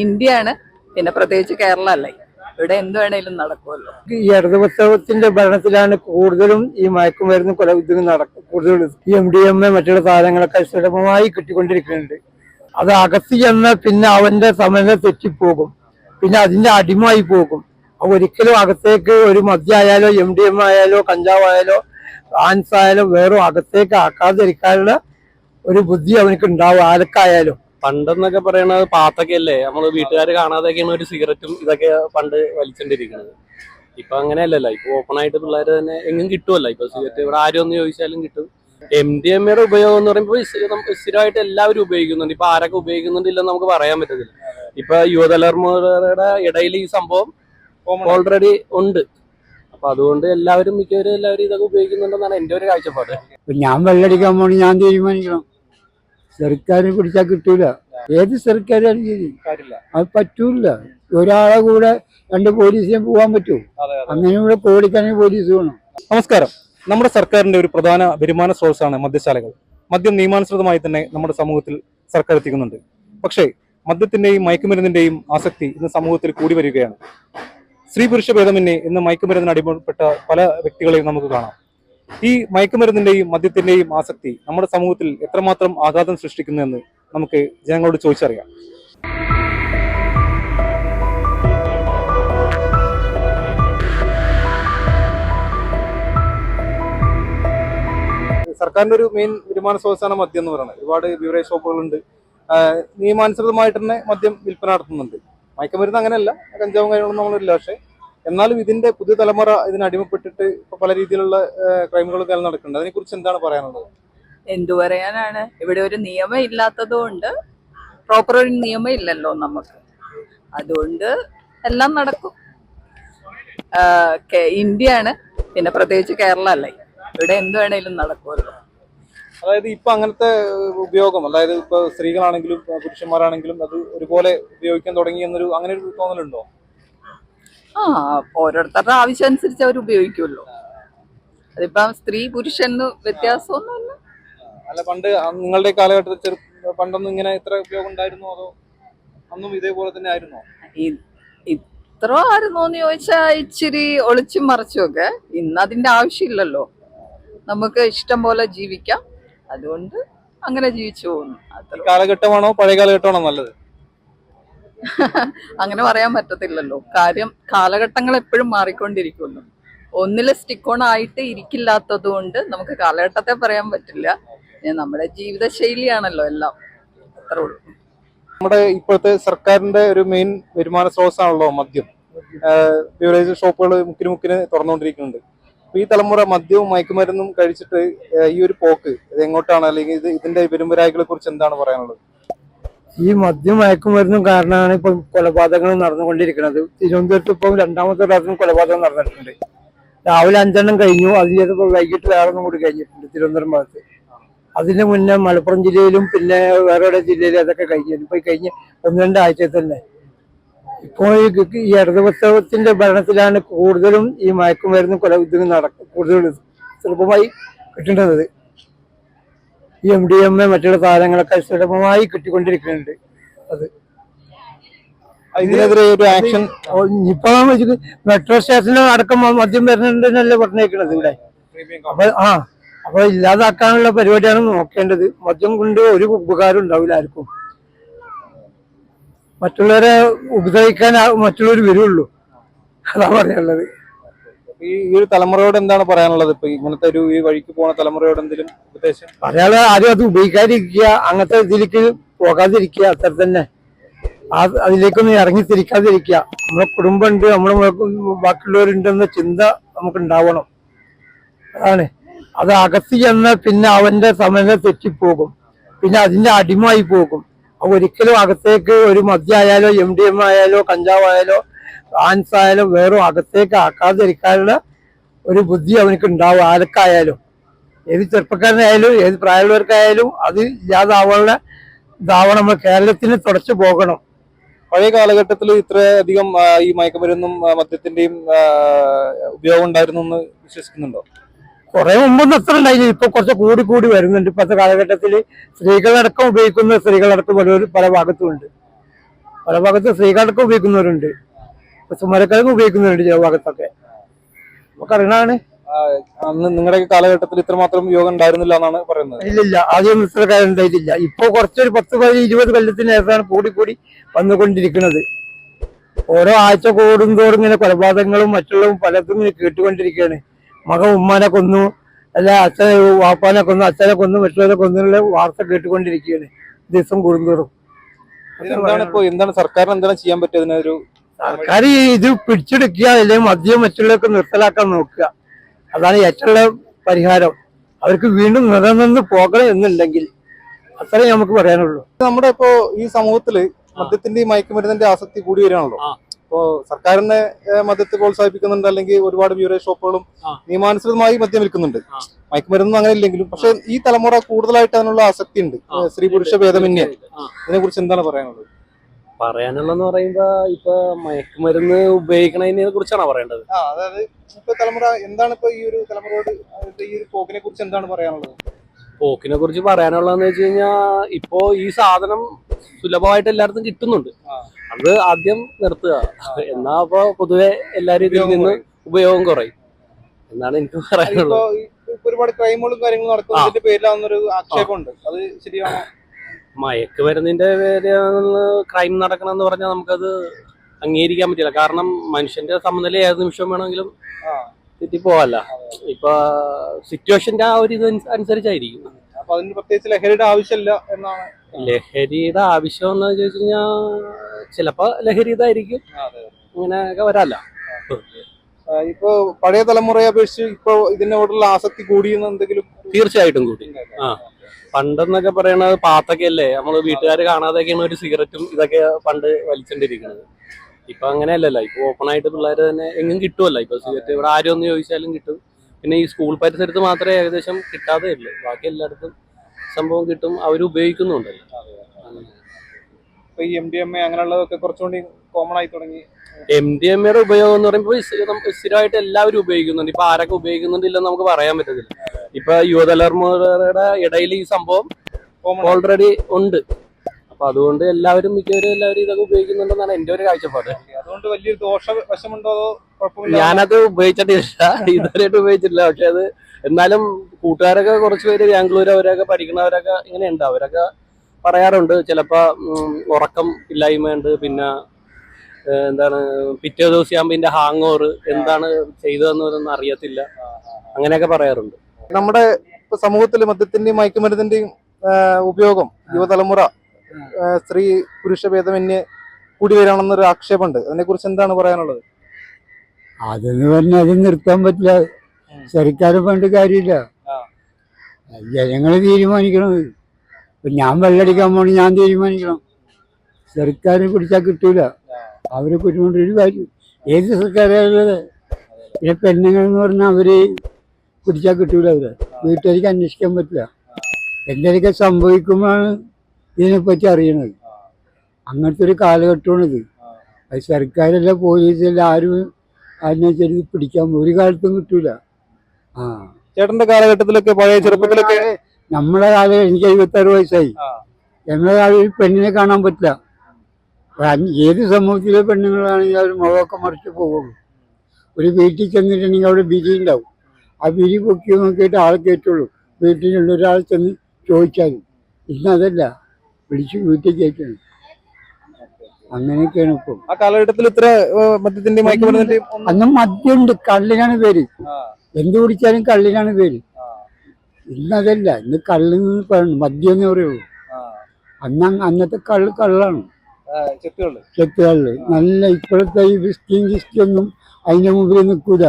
ഇന്ത്യയാണ്. പിന്നെ പ്രത്യേകിച്ച് കേരള അല്ലേ ഇവിടെ എന്ത് വേണേലും നടക്കുമല്ലോ. ഈ ഇടതുപക്ഷത്തിന്റെ ഭരണത്തിലാണ് കൂടുതലും ഈ മയക്കുമരുന്ന് കൊല ഇത് നടക്കും കൂടുതലും എം ഡി എം എ മറ്റുള്ള സാധനങ്ങളൊക്കെ സുലഭമായി കിട്ടിക്കൊണ്ടിരിക്കുന്നുണ്ട്. അത് അകത്ത് ചെന്ന് പിന്നെ അവന്റെ സമയം തെറ്റിപ്പോകും. പിന്നെ അതിന്റെ അടിമായി പോകും. ഒരിക്കലും അകത്തേക്ക് ഒരു മദ്യമായാലോ എം ഡി എം ആയാലോ കഞ്ചാവായാലോ ആൻസ് ആയാലോ വേറെ അകത്തേക്ക് ആക്കാതിരിക്കാനുള്ള ഒരു ബുദ്ധി അവനക്ക് ഉണ്ടാവും. ആരക്കായാലും പണ്ടെന്നൊക്കെ പറയണത് പാത്തൊക്കെ അല്ലേ നമ്മൾ വീട്ടുകാർ കാണാതെയൊക്കെയാണ് ഒരു സിഗരറ്റും ഇതൊക്കെ പണ്ട് വലിച്ചോണ്ടിരിക്കുന്നത്. ഇപ്പൊ അങ്ങനെയല്ലല്ലോ. ഇപ്പൊ ഓപ്പൺ ആയിട്ട് പിള്ളേർ തന്നെ എങ്ങും കിട്ടുമല്ലോ ഇപ്പൊ സിഗരറ്റ് ഇവിടെ ആരും ഒന്ന് ചോദിച്ചാലും കിട്ടും. എം ഡി എം എയുടെ ഉപയോഗം എന്ന് പറയുമ്പോൾ സ്ഥിരമായിട്ട് എല്ലാവരും ഉപയോഗിക്കുന്നുണ്ട്. ഇപ്പൊ ആരൊക്കെ ഉപയോഗിക്കുന്നുണ്ടില്ലെന്ന് നമുക്ക് പറയാൻ പറ്റത്തില്ല. ഇപ്പൊ യുവതലമുറയുടെ ഇടയിൽ ഈ സംഭവം ഓൾറെഡി ഉണ്ട്. അപ്പൊ അതുകൊണ്ട് എല്ലാവരും മിക്കവരും എല്ലാവരും ഇതൊക്കെ ഉപയോഗിക്കുന്നുണ്ടെന്നാണ് എന്റെ ഒരു കാഴ്ചപ്പാട്. ഞാൻ വെള്ളടിക്കാൻ പോണി. ഞാൻ തീരുമാനിക്കണം. സർക്കാരിനെ പിടിച്ചാൽ കിട്ടൂല. ഏത് സർക്കാരാണ് ശരി. അത് പറ്റൂല. ഒരാളെ കൂടെ രണ്ട് പോലീസിനെ പോകാൻ പറ്റൂ. അങ്ങനെ കൂടെ കോടിക്കണക്കിന് പോലീസ് വേണം. നമസ്കാരം. നമ്മുടെ സർക്കാരിന്റെ ഒരു പ്രധാന വരുമാന സ്രോതസ്സാണ് മദ്യശാലകൾ. മദ്യം നിയമാനുസൃതമായി തന്നെ നമ്മുടെ സമൂഹത്തിൽ സർക്കാർ എത്തിക്കുന്നുണ്ട്. പക്ഷേ മദ്യത്തിന്റെയും മയക്കുമരുന്നിന്റെയും ആസക്തി ഇന്ന് സമൂഹത്തിൽ കൂടി വരികയാണ്. സ്ത്രീ പുരുഷ ഭേദമന്യേ ഇന്ന് മയക്കുമരുന്നിന് അടിമപ്പെട്ട പല വ്യക്തികളെയും നമുക്ക് കാണാം. ഈ മയക്കുമരുന്നിന്റെയും മദ്യത്തിന്റെയും ആസക്തി നമ്മുടെ സമൂഹത്തിൽ എത്രമാത്രം ആഘാതം സൃഷ്ടിക്കുന്നുവെന്ന് നമുക്ക് ജനങ്ങളോട് ചോദിച്ചറിയാം. സർക്കാരിന്റെ ഒരു മെയിൻ വരുമാന സ്രോതസ്സാണ് മദ്യം എന്ന് പറയുന്നത്. ഒരുപാട് ബിവറേജ് ഷോപ്പുകളുണ്ട്. നിയമാനുസൃതമായിട്ട് തന്നെ മദ്യം വിൽപ്പന നടത്തുന്നുണ്ട്. മയക്കുമരുന്ന് അങ്ങനെയല്ല കഞ്ചാവും കാര്യങ്ങളൊന്നും നമ്മളില്ല പക്ഷേ എന്നാലും ഇതിന്റെ പുതിയ തലമുറ ഇതിന് അടിമപ്പെട്ടിട്ട് ഇപ്പൊ പല രീതിയിലുള്ള ക്രൈമുകളും കാലം നടക്കുന്നുണ്ട്. അതിനെക്കുറിച്ച് എന്താണ് പറയാനുള്ളത്? എന്തു പറയാനാണ്? ഇവിടെ ഒരു നിയമം ഇല്ലാത്തത് കൊണ്ട് പ്രോപ്പർ ഒരു നിയമം ഇല്ലല്ലോ നമുക്ക്. അതുകൊണ്ട് എല്ലാം നടക്കും. ഇന്ത്യയാണ്. പിന്നെ പ്രത്യേകിച്ച് കേരള അല്ലേ? ഇവിടെ എന്ത് വേണേലും നടക്കുമല്ലോ. അതായത് ഇപ്പൊ അങ്ങനത്തെ ഉപയോഗം അതായത് ഇപ്പൊ സ്ത്രീകളാണെങ്കിലും പുരുഷന്മാരാണെങ്കിലും അത് ഒരുപോലെ ഉപയോഗിക്കാൻ തുടങ്ങി എന്നൊരു അങ്ങനെ ഒരു തോന്നലുണ്ടോ? ആ ഓരോരുത്തരുടെ ആവശ്യം അനുസരിച്ച് അവർ ഉപയോഗിക്കുമല്ലോ. അതിപ്പം സ്ത്രീ പുരുഷൻ വ്യത്യാസമൊന്നുമില്ല. അല്ല പണ്ട് നിങ്ങളുടെ കാലഘട്ടത്തിൽ പണ്ടൊന്നും ഇങ്ങനെ ഇത്ര ഉപയോഗം ഉണ്ടായിരുന്നോ? അതോ അന്നും ഇതേപോലെ തന്നെ ആയിരുന്നോ? ഇത്ര ആയിരുന്നു എന്ന് ചോദിച്ചാ ഇച്ചിരി ഒളിച്ചും മറച്ചുമൊക്കെ. ഇന്ന് അതിന്റെ ആവശ്യമില്ലല്ലോ. നമുക്ക് ഇഷ്ടം പോലെ ജീവിക്കാം. അതുകൊണ്ട് അങ്ങനെ ജീവിച്ചു പോകുന്നു. കാലഘട്ടമാണോ പഴയ കാലഘട്ടമാണോ നല്ലത്? അങ്ങനെ പറയാൻ പറ്റത്തില്ലല്ലോ. കാര്യം കാലഘട്ടങ്ങൾ എപ്പോഴും മാറിക്കൊണ്ടിരിക്കുന്നു ഒന്നിൽ സ്റ്റിക്ക് ഓൺ ആയിട്ട് ഇരിക്കില്ലാത്തത് കൊണ്ട് നമുക്ക് കാലഘട്ടത്തെ പറയാൻ പറ്റില്ല. നമ്മുടെ ജീവിതശൈലിയാണല്ലോ എല്ലാം. അത്രേ ഉള്ളൂ. നമ്മുടെ ഇപ്പോഴത്തെ സർക്കാരിന്റെ ഒരു മെയിൻ വരുമാന സ്രോതസ്സാണല്ലോ മദ്യം. ഷോപ്പുകൾ മുക്കിന് മുക്കിന് തുറന്നുകൊണ്ടിരിക്കുന്നുണ്ട്. ഈ തലമുറ മദ്യവും മയക്കുമരുന്നും കഴിച്ചിട്ട് ഈ ഒരു പോക്ക് ഇത് എങ്ങോട്ടാണ്? അല്ലെങ്കിൽ ഇത് ഇതിന്റെ വരുമ്പരായികളെ കുറിച്ച് എന്താണ് പറയാനുള്ളത്? ഈ മദ്യം മയക്കുമരുന്നും കാരണമാണ് ഇപ്പം കൊലപാതകങ്ങൾ നടന്നുകൊണ്ടിരിക്കുന്നത്. തിരുവനന്തപുരത്ത് ഇപ്പം രണ്ടാമത്തെ പ്രാവശ്യം കൊലപാതകം നടന്നിട്ടുണ്ട്. രാവിലെ അഞ്ചെണ്ണം കഴിഞ്ഞു. അത് ചെയ്തപ്പോൾ വൈകിട്ട് വേറെ ഒന്നും കൂടി കഴിഞ്ഞിട്ടുണ്ട് തിരുവനന്തപുരം ഭാഗത്ത്. അതിന് മുന്നേ മലപ്പുറം ജില്ലയിലും പിന്നെ വേറെ ജില്ലയിലും അതൊക്കെ കഴിഞ്ഞിരുന്നു ഇപ്പൊ ഈ കഴിഞ്ഞ ഒന്ന് രണ്ടാഴ്ച തന്നെ. ഇപ്പോൾ ഈ ഇടതുപക്ഷത്തിന്റെ ഭരണത്തിലാണ് കൂടുതലും ഈ മയക്കുമരുന്ന് കൊല ഇതും നടക്കും കൂടുതൽ സുലഭമായി കിട്ടുന്നത് ഈ എം ഡി എം എ മറ്റുള്ള സാധനങ്ങളൊക്കെ സുലഭമായി കിട്ടിക്കൊണ്ടിരിക്കുന്നുണ്ട്. അത്. ഇതിനെതിരെ ഒരു ആക്ഷൻ ഇപ്പൊ മെട്രോ സ്റ്റേഷനിൽ അടക്കം മദ്യം വരുന്നുണ്ടെന്നല്ലേ പറഞ്ഞേക്കണത് ഇവിടെ. അപ്പൊ ആ അപ്പൊ ഇല്ലാതാക്കാനുള്ള പരിപാടിയാണ് നോക്കേണ്ടത്. മദ്യം കൊണ്ട് ഒരു ഉപകാരം ഉണ്ടാവില്ല ആർക്കും. മറ്റുള്ളവരെ ഉപദ്രവിക്കാൻ മറ്റുള്ളവർ വരുള്ളൂ. അതാ പറയാനുള്ളത്. ഈ ഒരു തലമുറയോട് എന്താണ് പറയാനുള്ളത്? ഇപ്പൊ ഇങ്ങനത്തെ ഒരു ഈ വഴിക്ക് പോണ തലമുറയോട് എന്തെങ്കിലും ഉപദേശം പറയാതെ ആരും അത് ഉപയോഗിക്കാതിരിക്കുക അങ്ങനത്തെ ഇതിലേക്ക് പോകാതിരിക്കുക അത്ര തന്നെ. അതിലേക്കൊന്നും ഇറങ്ങി തിരിക്കാതിരിക്കുക. നമ്മുടെ കുടുംബമുണ്ട് നമ്മുടെ ബാക്കിയുള്ളവരുണ്ടെന്ന ചിന്ത നമുക്ക് ഉണ്ടാവണം. അതാണ്. അത് അകത്ത് ചെന്ന് പിന്നെ അവന്റെ സമയം തെറ്റിപ്പോകും. പിന്നെ അതിന്റെ അടിമായി പോകും. ഒരിക്കലും അകത്തേക്ക് ഒരു മദ്യമായാലോ എം ഡി എം ആയാലോ കഞ്ചാവായാലോ ആൻസ് ആയാലും വേറും അകത്തേക്ക് ആക്കാതിരിക്കാനുള്ള ഒരു ബുദ്ധി അവനക്ക് ഉണ്ടാവും ആരൊക്കായാലും ഏത് ചെറുപ്പക്കാരനായാലും ഏത് പ്രായമുള്ളവർക്കായാലും അത് ഇല്ലാതാവാനുള്ള ഇതാവണം. നമ്മൾ കേരളത്തിന് തുടച്ചു പോകണം. പഴയ കാലഘട്ടത്തിൽ ഇത്രയധികം ഈ മയക്കുമരുന്നും മദ്യത്തിന്റെയും ഉപയോഗം ഉണ്ടായിരുന്നു എന്ന് വിശ്വസിക്കുന്നുണ്ടോ? കുറെ മുമ്പൊന്നും അത്ര ഉണ്ടായില്ല. ഇപ്പൊ കുറച്ച് കൂടി കൂടി വരുന്നുണ്ട്. ഇപ്പോഴത്തെ കാലഘട്ടത്തിൽ സ്ത്രീകളടക്കം ഉപയോഗിക്കുന്ന സ്ത്രീകളടക്കം പല പല ഭാഗത്തും ഉണ്ട് പല ഭാഗത്ത് സ്ത്രീകളടക്കം ഉപയോഗിക്കുന്നവരുണ്ട്. സുമരക്കാർക്ക് ഉപയോഗിക്കുന്നുണ്ട് ചില ഭാഗത്തൊക്കെ. നമുക്കറിയണാണ് അന്ന് നിങ്ങളുടെ കാലഘട്ടത്തിൽ ഇത്രമാത്രം യോഗം ഉണ്ടായിരുന്നില്ല എന്നാണ് പറയുന്നത്. ഇല്ലില്ല ആദ്യം ഇത്ര കാര്യം ഉണ്ടായിട്ടില്ല. ഇപ്പൊ കുറച്ചൊരു പത്ത് പതി ഇരുപത് കൊല്ലത്തിന് ശേഷമാണ് കൂടി കൂടി വന്നുകൊണ്ടിരിക്കുന്നത്. ഓരോ ആഴ്ച കൂടുന്തോറും ഇങ്ങനെ കൊലപാതകങ്ങളും മറ്റുള്ളതും പലതും ഇങ്ങനെ കേട്ടുകൊണ്ടിരിക്കുകയാണ്. മകൻ ഉമ്മാനെ കൊന്നു അല്ല അച്ഛനെ വാപ്പാനെ കൊന്നു അച്ഛനെ കൊന്നു മറ്റുള്ളവരെ കൊന്നുള്ള വാർത്ത കേട്ടുകൊണ്ടിരിക്കുകയാണ്. ദിവസം കൂടുന്തോറും എന്താണ് ഇപ്പോ എന്താണ് സർക്കാരിന് എന്താണ് ചെയ്യാൻ പറ്റിയതിനൊരു സർക്കാർ ഇത് പിടിച്ചെടുക്കുക അല്ലെങ്കിൽ മദ്യം മറ്റുള്ളവർക്ക് നിർത്തലാക്കാൻ നോക്കുക. അതാണ് ഏറ്റവും പരിഹാരം. അവർക്ക് വീണ്ടും നിലനിന്ന് പോകണം എന്നുണ്ടെങ്കിൽ അത്രേ നമുക്ക് പറയാനുള്ളൂ. നമ്മുടെ ഇപ്പോ ഈ സമൂഹത്തിൽ മദ്യത്തിന്റെയും മയക്കുമരുന്നിന്റെ ആസക്തി കൂടി വരികയാണല്ലോ. ഇപ്പോ സർക്കാരിനെ മദ്യത്തെ പ്രോത്സാഹിപ്പിക്കുന്നുണ്ട് അല്ലെങ്കിൽ ഒരുപാട് ബ്യൂറേ ഷോപ്പുകളും. നിയമാനുസൃതമായി മദ്യം വിൽക്കുന്നുണ്ട്. മയക്കുമരുന്നും അങ്ങനെ ഇല്ലെങ്കിലും പക്ഷെ ഈ തലമുറ കൂടുതലായിട്ട് അതിനുള്ള ആസക്തി ഉണ്ട്. സ്ത്രീ പുരുഷ ഭേദമന്യേ. ഇതിനെ കുറിച്ച് എന്താണ് പറയാനുള്ളത്? പറയാനുള്ളതെന്ന് പറയുമ്പോ ഇപ്പൊ മയക്കുമരുന്ന് ഉപയോഗിക്കണതിനെ കുറിച്ചാണോ പറയേണ്ടത്? ആ അതായത് ഇപ്പൊ തലമുറ എന്താണ് ഇപ്പൊ ഈ ഒരു തലമുറയോട് ഈ ഒരു പോക്കിനെ കുറിച്ച് എന്താണ് പറയാനുള്ളത്? പോക്കിനെ കുറിച്ച് പറയാനുള്ളതെന്ന് വെച്ച് കഴിഞ്ഞാൽ ഇപ്പോ ഈ സാധനം സുലഭമായിട്ട് എല്ലായിടത്തും കിട്ടുന്നുണ്ട്. അത് ആദ്യം നിർത്തുക. എന്നാ അപ്പൊ പൊതുവെ എല്ലാരും ഇതിൽ നിന്ന് ഉപയോഗം കുറയും. എന്നാണ് എനിക്ക് പറയാനുള്ളത്. ഒരുപാട് ക്രൈമുകളും കാര്യങ്ങളും നടക്കുന്നതിന്റെ പേരിലാവുന്നൊരു ആക്ഷേപമുണ്ട്. അത് ശരിയാണോ? മയക്കുമരുന്നിന്റെ പേര് ക്രൈം നടക്കണം എന്ന് പറഞ്ഞാൽ നമുക്കത് അംഗീകരിക്കാൻ പറ്റില്ല. കാരണം മനുഷ്യന്റെ സമനില ഏത് നിമിഷം വേണമെങ്കിലും. തെറ്റി പോവല്ല ഇപ്പൊ സിറ്റുവേഷന്റെ ആ ഒരു ഇത് അനുസരിച്ചായിരിക്കും. അപ്പൊ അതിന് പ്രത്യേകിച്ച് ലഹരിയുടെ ആവശ്യമില്ല എന്നാണ്? ലഹരിയുടെ ആവശ്യം എന്ന് ചോദിച്ചു കഴിഞ്ഞാൽ ചിലപ്പോ ലഹരി ഇതായിരിക്കും ഇങ്ങനെയൊക്കെ വരാല്ല. ഇപ്പോ ഇപ്പൊ പഴയ തലമുറയെ അപേക്ഷിച്ച് ഇപ്പൊ ഇതിനോടുള്ള ആസക്തി കൂടിയെന്ന് എന്തെങ്കിലും തീർച്ചയായിട്ടും കൂടി. ആ. പണ്ടെന്നൊക്കെ പറയണത് പാത്തൊക്കെ അല്ലേ നമ്മൾ വീട്ടുകാർ കാണാതെയൊക്കെയാണ് ഒരു സിഗരറ്റും ഇതൊക്കെ പണ്ട് വലിച്ചോണ്ടിരിക്കുന്നത്. ഇപ്പൊ അങ്ങനെയല്ലല്ലോ. ഇപ്പൊ ഓപ്പൺ ആയിട്ട് പിള്ളേർ തന്നെ എങ്ങും കിട്ടുമല്ലോ ഇപ്പൊ സിഗരറ്റ് ഇവിടെ ആരും ഒന്ന് ചോദിച്ചാലും കിട്ടും. പിന്നെ ഈ സ്കൂൾ പരിസരത്ത് മാത്രമേ ഏകദേശം കിട്ടാതെ ഉള്ളൂ. ബാക്കി എല്ലായിടത്തും സംഭവം കിട്ടും. അവർ ഉപയോഗിക്കുന്നുണ്ടല്ലോ. ഈ എം ഡി എം എ അങ്ങനെയുള്ളതൊക്കെ കുറച്ചുകൂടി കോമൺ ആയി തുടങ്ങി. എം ഡി എം എയുടെ ഉപയോഗം എന്ന് പറയുമ്പോൾ സ്ഥിരമായിട്ട് എല്ലാവരും ഉപയോഗിക്കുന്നുണ്ട്. ഇപ്പൊ ആരൊക്കെ ഉപയോഗിക്കുന്നുണ്ടില്ലെന്ന് നമുക്ക് പറയാൻ പറ്റത്തില്ല. ഇപ്പൊ യുവതലമുറയുടെ ഇടയിൽ ഈ സംഭവം ഓൾറെഡി ഉണ്ട്. അപ്പൊ അതുകൊണ്ട് എല്ലാവരും മിക്കവരും എല്ലാവരും ഇതൊക്കെ ഉപയോഗിക്കുന്നുണ്ടെന്നാണ് എന്റെ ഒരു കാഴ്ചപ്പാട്. അതുകൊണ്ട് വലിയൊരു ദോഷ വശമുണ്ടോ ഞാനത് ഉപയോഗിച്ചിട്ടില്ല. ഇതുവരെയായിട്ട് ഉപയോഗിച്ചിട്ടില്ല. പക്ഷെ അത് എന്നാലും കൂട്ടുകാരൊക്കെ കുറച്ച് പേര് ബാംഗ്ലൂർ അവരൊക്കെ പഠിക്കുന്നവരൊക്കെ ഇങ്ങനെയുണ്ട്. അവരൊക്കെ പറയാറുണ്ട്. ചിലപ്പോ ഉറക്കം ഉറക്കം ഇല്ലായ്മയുണ്ട്. പിന്നെ എന്താണ് പിറ്റേ ദിവസം ആകുമ്പോ ഇതിന്റെ ഹാങ് ഓവർ എന്താണ് ചെയ്തതെന്ന് അറിയത്തില്ല. അങ്ങനെയൊക്കെ പറയാറുണ്ട്. നമ്മുടെ സമൂഹത്തിൽ മദ്യത്തിന്റെയും മയക്കുമരുന്നിന്റെയും ഉപയോഗം യുവതലമുറ സ്ത്രീ പുരുഷ ഭേദമന്യേ കൂടി വരാണെന്നൊരു ആക്ഷേപമുണ്ട്. അതിനെക്കുറിച്ച് എന്താണ് പറയാനുള്ളത്? അതെന്ന് പറഞ്ഞാൽ അത് നിർത്താൻ പറ്റില്ല. സർക്കാർ പണ്ട് കാര്യമില്ല. ജനങ്ങൾ തീരുമാനിക്കണം ഇപ്പൊ ഞാൻ വെള്ളടിക്കാൻ പോണ ഞാൻ തീരുമാനിക്കണം. സർക്കാർ പിടിച്ചാൽ കിട്ടൂല. അവരെ കുറ്റമുണ്ട് ഒരു കാര്യം. ഏത് സർക്കാരായാലും പിന്നെ പെണ്ണുങ്ങൾ എന്ന് പറഞ്ഞാൽ അവർ പിടിച്ചാൽ കിട്ടൂല അവരെ. വീട്ടിലേക്ക് അന്വേഷിക്കാൻ പറ്റില്ല. എന്തൊക്കെ സംഭവിക്കുമ്പോഴാണ് ഇതിനെപ്പറ്റി അറിയണത്. അങ്ങനത്തെ ഒരു കാലഘട്ടമാണിത്. അത് സർക്കാരല്ല പോലീസല്ല ആരും അതിനനുസരിച്ച് പിടിക്കാൻ ഒരു കാലത്തും കിട്ടൂല. ആ. ചേട്ടന്റെ കാലഘട്ടത്തിലൊക്കെ പഴയ ചെറുപ്പത്തിലൊക്കെ? നമ്മളെ കാലം എനിക്ക് എഴുപത്താറ് വയസ്സായി. ഞങ്ങളെ കാലം പെണ്ണിനെ കാണാൻ പറ്റില്ല. ഏത് സമൂഹത്തിലെ പെണ്ണുങ്ങളാണെങ്കിൽ അവർ മുഖമൊക്കെ മറിച്ച് പോകുള്ളൂ ഒരു വീട്ടിൽ ചെന്നിട്ടുണ്ടെങ്കിൽ അവിടെ ബിജി ഉണ്ടാവും ആ വിരി പൊക്കി നോക്കിയിട്ട് ആൾ കയറ്റുള്ളൂ വീട്ടിലുള്ള ഒരാൾ ചെന്ന് ചോദിച്ചാലും ഇന്ന് അതല്ല വിളിച്ച് വീട്ടിൽ കയറ്റണം അങ്ങനെയൊക്കെയാണ് ഇപ്പം. ആ കാലഘട്ടത്തിൽ ഇത്ര മദ്യത്തിന്റെ അന്ന് മദ്യമുണ്ട് കള്ളിനാണ് പേര്. എന്ത് കുടിച്ചാലും കള്ളിനാണ് പേര്. ഇന്നതല്ല ഇന്ന് കള്ളിൽ നിന്ന് പറയണം മദ്യം എന്ന് പറയുള്ളൂ. അന്ന് അന്നത്തെ കള്ള് കള്ളാണ്. ചെത്തുകൾ ചെത്തുകള്ള്. നല്ല ഇപ്പോഴത്തെ ഈ വിസ്കിയും ഒന്നും അതിന്റെ മുമ്പിൽ നിൽക്കൂല.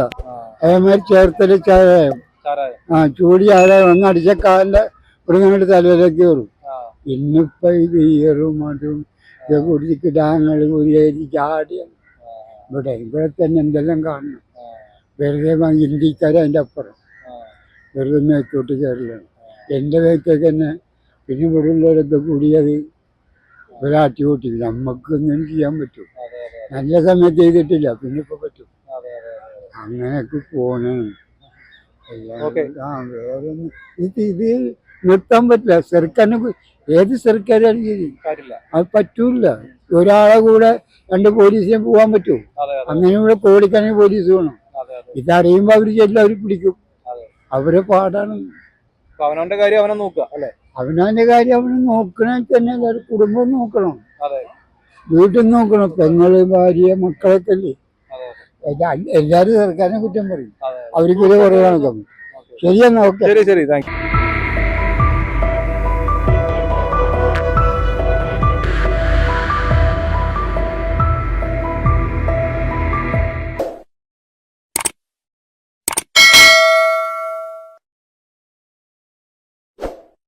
അതേമാതിരി ചേർത്തല ചാരായം ചാരായം. ആ ചൂടി ചാരായം. ഒന്ന് അടിച്ച കാലിന്റെ ഒരു നിങ്ങളുടെ തലയിലേക്ക് കയറും. ഇന്നിപ്പോ ഇത് ഈയറും അതും ഇത് കുടിച്ച് കിടാങ്ങൾ കുരിയേരി ചാടിയാണ് ഇവിടെ ഇവിടെ തന്നെ എന്തെല്ലാം കാണണം. വെറുതെ ഇന്ത്യക്കാരെ അതിന്റെ അപ്പുറം. വെറുതെ മേത്തോട്ട് കയറിയാണ് എന്റെ വേക്കൊക്കെ തന്നെ പിന്നെ ഇവിടെ ഉള്ളവരൊക്കെ കൂടിയത് ഒരാട്ടി കൂട്ടി നമുക്കൊന്നും ചെയ്യാൻ പറ്റും. നല്ല സമയത്ത് ചെയ്തിട്ടില്ല. പിന്നെ ഇപ്പൊ പറ്റും. അങ്ങനെയൊക്കെ പോണേ. വേറെ ഇത് ഇത് നിർത്താൻ പറ്റില്ല. സർക്കാരിന് ഏത് സർക്കാരാണ് ശരി. അത് പറ്റൂല ഒരാളെ കൂടെ രണ്ട് പോലീസിനെ പോകാൻ പറ്റുമോ? അങ്ങനെ കൂടെ അങ്ങനെയുള്ള കോടിക്കണക്കിന് പോലീസ് വേണം. ഇതറിയുമ്പോ അവർ ചെല്ലും അവർ പിടിക്കും. അവരെ പാടാണ്. അവനവന്റെ കാര്യം അവനെ നോക്കുക അല്ലെ? അവനവന്റെ കാര്യം അവന് നോക്കണ തന്നെ കുടുംബം നോക്കണം. വീട്ടിൽ നോക്കണം. പെങ്ങൾ ഭാര്യ മക്കളൊക്കെ അല്ലേ? അതെ എല്ലാ- എല്ലാരും സർക്കാരിനെ കുറ്റം പറയും. അവർക്ക് ഒരു കുറവാണ് ശരിയെന്നാ ഓക്കെ. ശരി ശരി. Thank you.